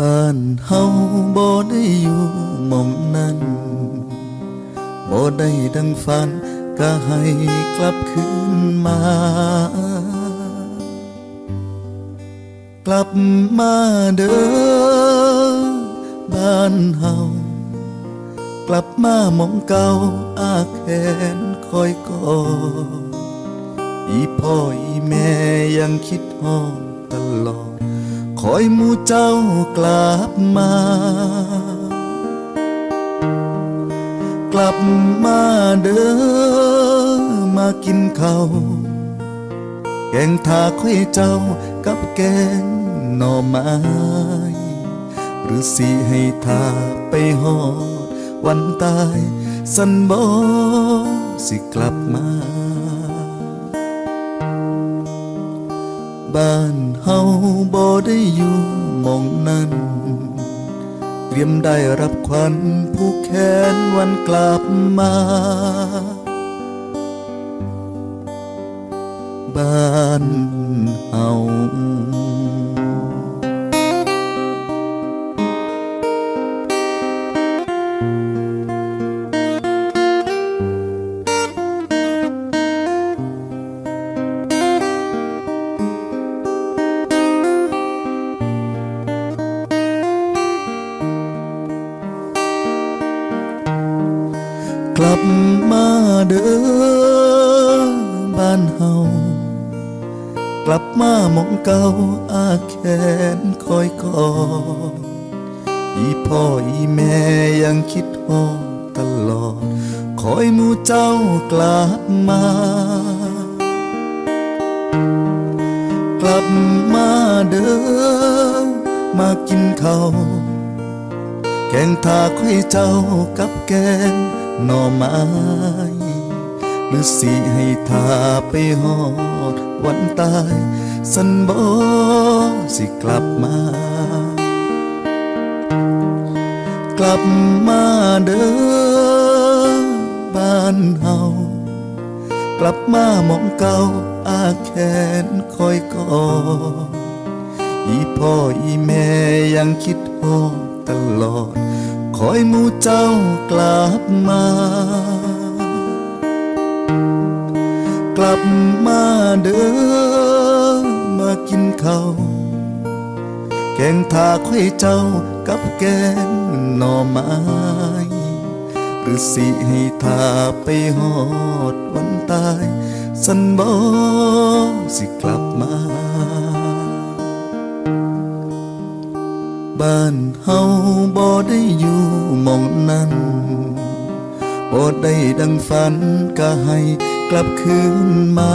บ้านเฮาบ่ได้อยู่หม่องนั้นบ่ได้ดังฝันก็ให้กลับคืนมา กลับมาเด้อบ้านเฮากลับมาหมองเก่าอาแขนคอยกอดอีพ่ออีแม่ยังคิดฮอดตลอด อยมู่เจ้ากลับมา กลับมาเด้อมากินข้าวแกงทาค่อยเจ้ากับแกงหน่อไม้ หรือสิให้ทาไปหอดวันตาย สันบอสิกลับมา บ้านเฮาบ่ได้อยู่มองนั้น เตรียมได้รับควันผู้แค้นวันกลับมา บ้านเฮา กลับมาเด้อบ้านเฮากลับมามองเก่าอาแขนคอยกอดอีพ่ออีแม่ยังคิดฮอดตลอด คอยมูเจ้ากลับมา กลับมาเด้อมากินข้าวแกงทาค่อยเจ้ากับแกง หน่อไม้หรือสิให้ทาไปหอดวันตาย สันบอสิกลับมา กลับมาเด้อบ้านเฮากลับมามองเก่าอาแขนคอยกอดอีพ่ออีแม่ยังคิดฮอดตลอด คอยมู่เจ้ากลับมา กลับมาเด้อมากินข้าวแกงทาค่อยเจ้ากับแกงหน่อไม้หรือสิให้ทาไปหอดวันตาย สันบอสิกลับมา บ้านเฮาบ่ได้อยู่หมองนั้นบ่ได้ดังฝันก็ให้กลับคืนมา